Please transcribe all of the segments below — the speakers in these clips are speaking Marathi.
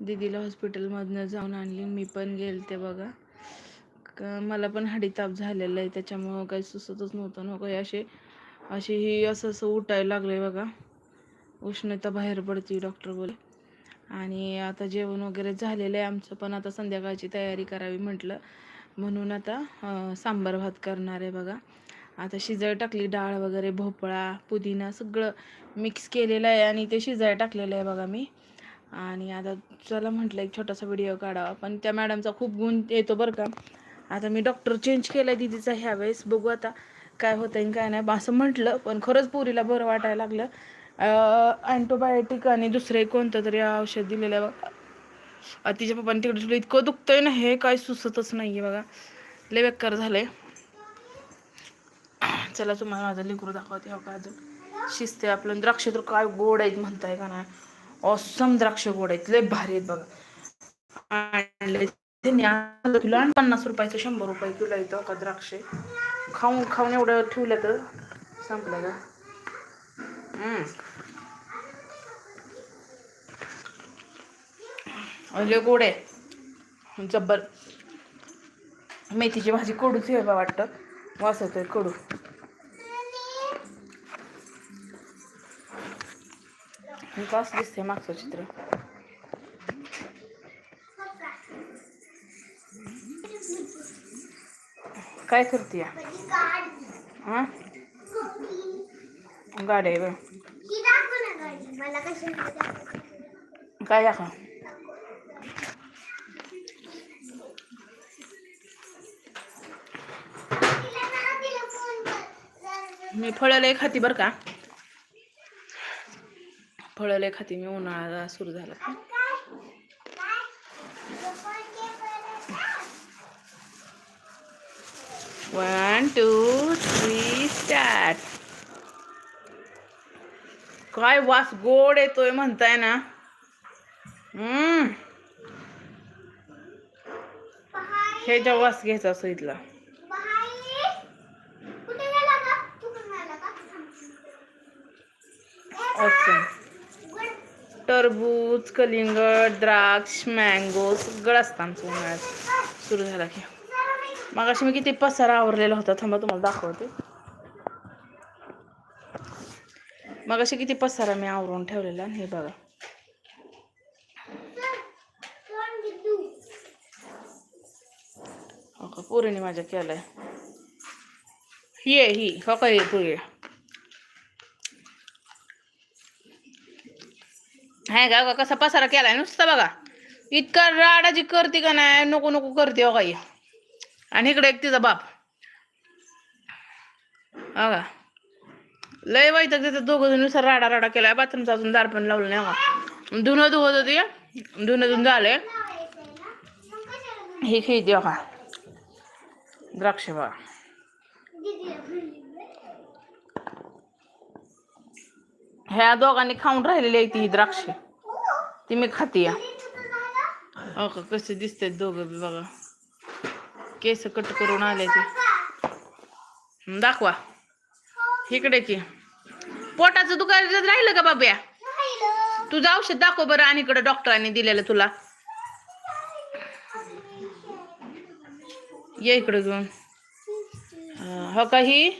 दीदीला हॉस्पिटलमधनं जाऊन आणली मी पण गेलते बघा. का मला पण हाडी ताप झालेला आहे त्याच्यामुळं काही सुचतच नव्हतं नको काही असे अशी ही असं असं उठायला लागलंय बघा. उष्णता बाहेर पडते डॉक्टर बोले. आणि आता जेवण वगैरे झालेलं आहे आमचं पण आता संध्याकाळची तयारी करावी म्हटलं. म्हणून आता सांबार भात करणार आहे बघा. आता शिजाय टाकली डाळ वगैरे भोपळा पुदिना सगळं मिक्स केलेलं आहे आणि ते शिजाय टाकलेलं आहे बघा मी. आणि आता चला म्हटलं एक छोटासा व्हिडिओ काढावा. पण त्या मॅडमचा खूप गुण येतो बरं का. आता मी डॉक्टर चेंज केला आहे दिदीचा ह्यावेळेस. बघू आता काय होतं आणि काय नाही. असं म्हटलं पण खरंच पुरीला बरं वाटायला लागलं. अँटोबायोटिक आणि दुसरे कोणतं तरी औषध दिलेलं आहे बघा. तिच्या पप्पाने तिकडे तुला इतकं दुखतंय ना हे काय सुचतच नाही आहे बघा. लय बेकार झालं आहे चला तुम्हाला माझं लिकरू दाखवते. हो का अजून? शिस्ते आपलं. द्राक्ष तर काय गोड आहेत म्हणताय का नाही. ऑसम द्राक्ष गोड आहेत लय भारी आहेत बघा. आणले किलो आणि पन्नास रुपयाचं शंभर रुपये किलो येतो का द्राक्षे. खाऊन खाऊन एवढं ठेवलं तर संपलं का हम्म. लय गोड आहे. जब्बर. मेथीची भाजी कडूच आहे बा वाटतं. वास येतोय कडू. कास दिसते मागचं चित्र काय करते हा गाडी आहे बरं ही दाखव काय दाखवा मी फळं लय खाती बरं का फळं लय खाती मी उन्हाळा सुरू झाला. वन टू थ्री स्टार्ट काय वास गोड येतोय म्हणताय ना. हम्म. ह्याच्या वास घ्यायचा असं इथला. ऑप्शन टरबूज, कलिंगड, द्राक्ष मँगो सगळं उन्हाळ्यात सुरू झाला की. मग मी किती पसारा आवरलेला होता, थांबा तुम्हाला दाखवते. मग किती पसारा मी आवरून ठेवलेला हे बघा. हो का? पोरीने माझ्या ही ही का? ही पोरी. हाय का कसा पसारा केलाय नुसता बघा. इतका राडाची करते का नाही नको नको करते हो काही आणि इकडे एक तिचा बाप. हो लय वाईट तिथं दोघं जणुसार राडा राडा केलाय. बाथरूमचा अजून दार पण लावलं नाही हो धुणं धुवत होती. धुणं धुवून झाले. हे खेळते हो का? द्राक्ष बघा. ह्या दोघांनी खाऊन राहिलेली आहे ती ही द्राक्ष. ती मी खाते हो का कसे दिसतात दोघं बी बघा. केस कट करून आले ते. दाखवा. इकडे की. पोटाचं दुकान राहिलं का बाब्या? तुझं औषध दाखव बरं आणि इकडे डॉक्टरांनी दिलेलं तुला. ये इकडे घेऊन. हो का ही?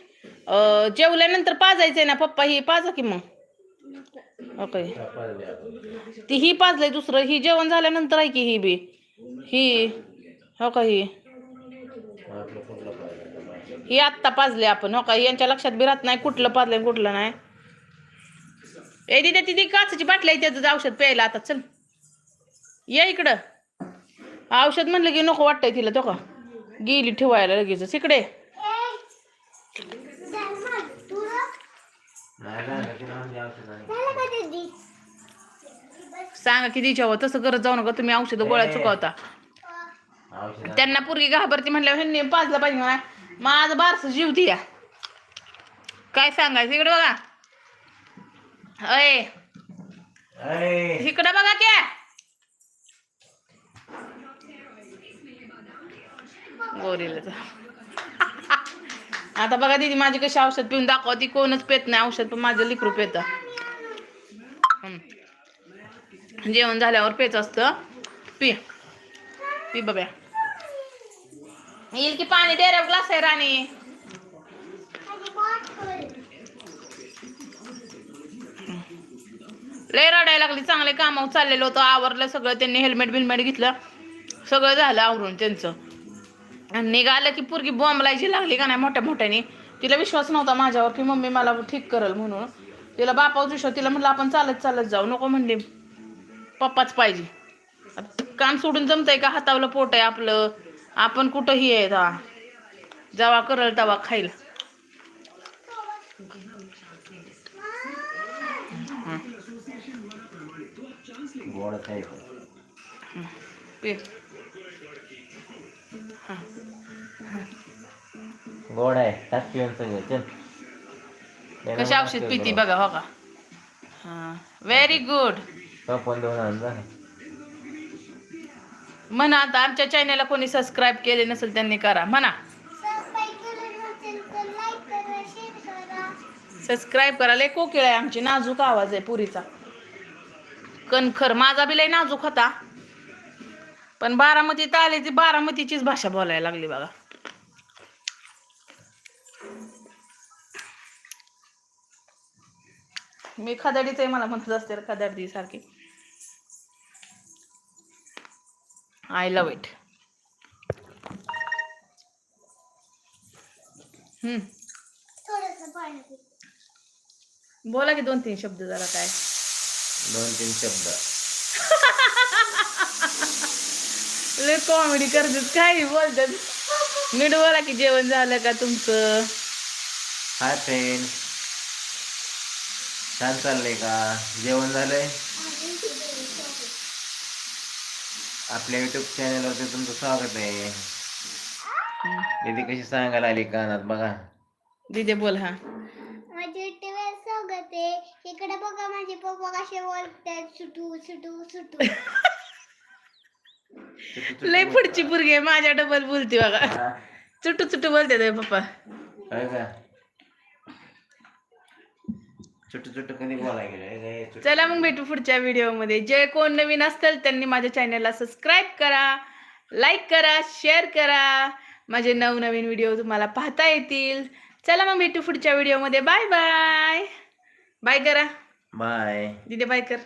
जेवल्यानंतर पाजायचंय ना पप्पा? ही पाजा की मग? ओके. ती ही पाजलंय दुसरं. ही जेवण झाल्यानंतर आहे की ही बी? ही. हो का ही? ही आत्ता पाजले आपण. हो का? यांच्या लक्षात बी राहत नाही कुठलं पाजलंय कुठलं नाही. ए दिदे ती काचची बाटली आहे त्याचं औषध प्यायला. आता चल. ये इकडं. औषध म्हणलं की नको वाटतंय तिला तो का? गेली ठेवायला लगेच इकडे. सांगा की तिच्यावर तसं करत जाऊ नका तुम्ही औषधं गोळ्या चुकवता. त्यांना पूर्वी घाबरती म्हटल्यावर ह्यांनी पाजलं पाहिजे मला माझं बारस जीव दिया काय सांगायचं इकडे बघा. अय. इकडे बघा क्या गोरीला आता बघा दीदी माझी कशी औषध पिऊन दाखवा. ती कोणच पेत नाही औषध पण माझं लिकरू पेत. जेवण झाल्यावर पेच असतं. पी. पी बब्या. येईल की पाणी दे ग्लास आहे राणी. लय रडायला लागली चांगले कामावर चाललेलं होतं. आवरलं सगळं त्यांनी हेल्मेट बिलमेट घेतलं. सगळं झालं आवरून त्यांचं. आणि निघालं की पोरगी बॉम्बलायची लागली का नाही मोठ्या मोठ्याने तिला विश्वास नव्हता माझ्यावर की मम्मी मला ठीक करल म्हणून. तिला बापावर विश्वास तिला म्हणलं आपण चालत चालत जाऊ नको म्हणले. पप्पाच पाहिजे. काम सोडून जमतंय का? हातावलं पोट आहे आपलं. आपण कुठंही आहे तेव्हा जेव्हा करल तेव्हा खाईल. पे. गोड आहे. टाक पिऊन सगळं. चल. त्याला कशी औषध पिती बघा हो का? व्हेरी गुड पण. म्हणा आता आमच्या चॅनलला कोणी सबस्क्राईब केले नसेल त्यांनी करा. म्हणा. सबस्क्राईब करा. लय कोकिळ आहे आमची. नाजूक आवाज आहे पुरीचा. कणखर. माझा बी लय नाजूक होता. पण बारामतीत आले ती बारामतीचीच भाषा बोलायला लागली बघा. मी खदाडीच आहे मला म्हणत असते खदाडी सारखी. आय लव इट हम्म. थोडंसं पाणी पी. बोला की दोन तीन शब्द जरा काय. दोन तीन शब्द. लय कॉमेडी करतात काही बोलतात. नीट बोला की जेवण झालं का तुमचं? हाय फ्रेंड छान चाललंय का? जेवण झालंय? आपल्या युट्यूब चॅनलवरती तुमचं स्वागत आहे. दीदी कशी सांगायला आली कानात बघा. दिदे बोल हा. माझे टीव्ही स्वागत आहे. इकडे बघा माझे पप्पा कसे बोलतात सुटू सुटू सुटू. लय पुढची पुरगी आहे माझ्या डबल बोलते बघा. चुटू चुटू बोलते पप्पा. चला मग भेटू पुढच्या व्हिडिओमध्ये. जे कोण नवीन असतील त्यांनी माझ्या चॅनलला सबस्क्राईब करा लाईक करा शेअर करा. माझे नवनवीन व्हिडिओ तुम्हाला पाहता येतील. चला मग भेटू पुढच्या व्हिडिओमध्ये. बाय बाय बाय करा. बाय दिदे बाय कर.